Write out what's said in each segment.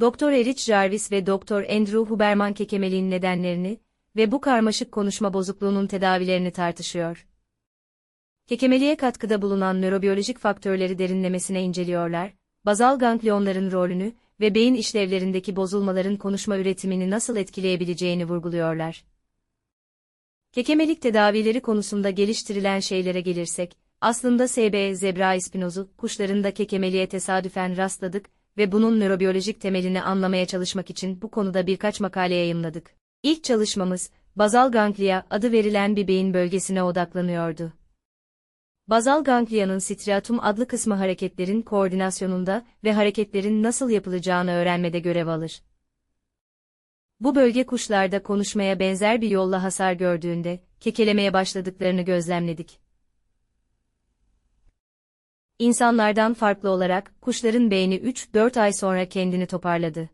Dr. Erich Jarvis ve Dr. Andrew Huberman kekemeliğin nedenlerini ve bu karmaşık konuşma bozukluğunun tedavilerini tartışıyor. Kekemeliğe katkıda bulunan nörobiyolojik faktörleri derinlemesine inceliyorlar, bazal ganglionların rolünü ve beyin işlevlerindeki bozulmaların konuşma üretimini nasıl etkileyebileceğini vurguluyorlar. Kekemelik tedavileri konusunda geliştirilen şeylere gelirsek, aslında SB zebra spinozu, kuşlarında kekemeliğe tesadüfen rastladık ve bunun nörobiyolojik temelini anlamaya çalışmak için bu konuda birkaç makale yayımladık. İlk çalışmamız, bazal ganglia adı verilen bir beyin bölgesine odaklanıyordu. Bazal ganglia'nın striatum adlı kısmı hareketlerin koordinasyonunda ve hareketlerin nasıl yapılacağını öğrenmede görev alır. Bu bölge kuşlarda konuşmaya benzer bir yolla hasar gördüğünde, kekelemeye başladıklarını gözlemledik. İnsanlardan farklı olarak, kuşların beyni 3-4 ay sonra kendini toparladı.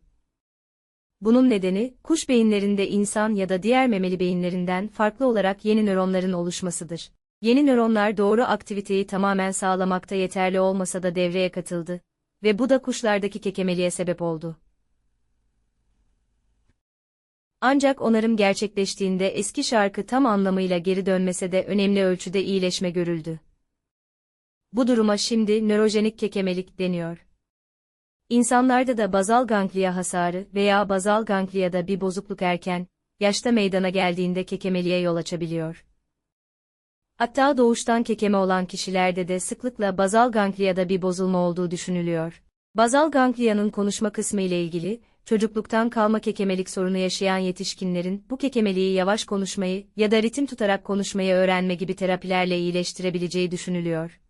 Bunun nedeni, kuş beyinlerinde insan ya da diğer memeli beyinlerinden farklı olarak yeni nöronların oluşmasıdır. Yeni nöronlar doğru aktiviteyi tamamen sağlamakta yeterli olmasa da devreye katıldı ve bu da kuşlardaki kekemeliğe sebep oldu. Ancak onarım gerçekleştiğinde eski şarkı tam anlamıyla geri dönmese de önemli ölçüde iyileşme görüldü. Bu duruma şimdi nörojenik kekemelik deniyor. İnsanlarda da bazal ganglia hasarı veya bazal gangliada bir bozukluk erken, yaşta meydana geldiğinde kekemeliğe yol açabiliyor. Hatta doğuştan kekeme olan kişilerde de sıklıkla bazal gangliada bir bozulma olduğu düşünülüyor. Bazal ganglia'nın konuşma kısmı ile ilgili, çocukluktan kalma kekemelik sorunu yaşayan yetişkinlerin bu kekemeliği yavaş konuşmayı ya da ritim tutarak konuşmayı öğrenme gibi terapilerle iyileştirebileceği düşünülüyor.